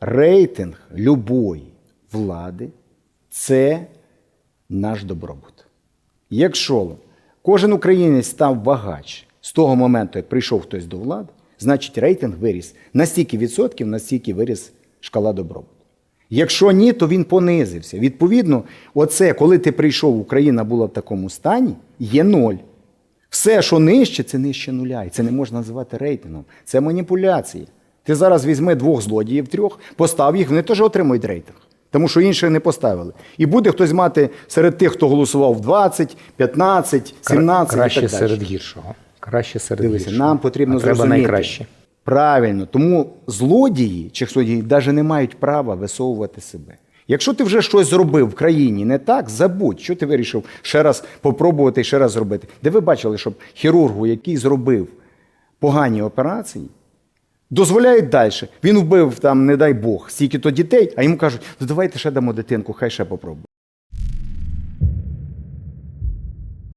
рейтинг любої влади це наш добробут. Якщо кожен українець став багач з того моменту, як прийшов хтось до влади, значить рейтинг виріс на стільки відсотків, на стільки виріс шкала добробуту. Якщо ні, то він понизився. Відповідно, оце, коли ти прийшов, Україна була в такому стані, є ноль. Все, що нижче, це нижче нуля. І це не можна називати рейтингом. Це маніпуляція. Ти зараз візьми двох злодіїв, трьох, постав їх, вони теж отримують рейтинг. Тому що інших не поставили. І буде хтось мати серед тих, хто голосував 20, 15, 17 Краще і так далі. серед гіршого. Краще серед Дивися, гіршого. нам потрібно а треба зрозуміти. найкраще. Правильно, тому злодії чи злодії навіть не мають права висовувати себе. Якщо ти вже щось зробив в країні не так, забудь, що ти вирішив ще раз попробувати і ще раз зробити. Де ви бачили, щоб хірургу, який зробив погані операції, дозволяють далі. Він вбив там, не дай Бог, стільки то дітей, а йому кажуть, ну давайте ще дамо дитинку, хай ще попробує.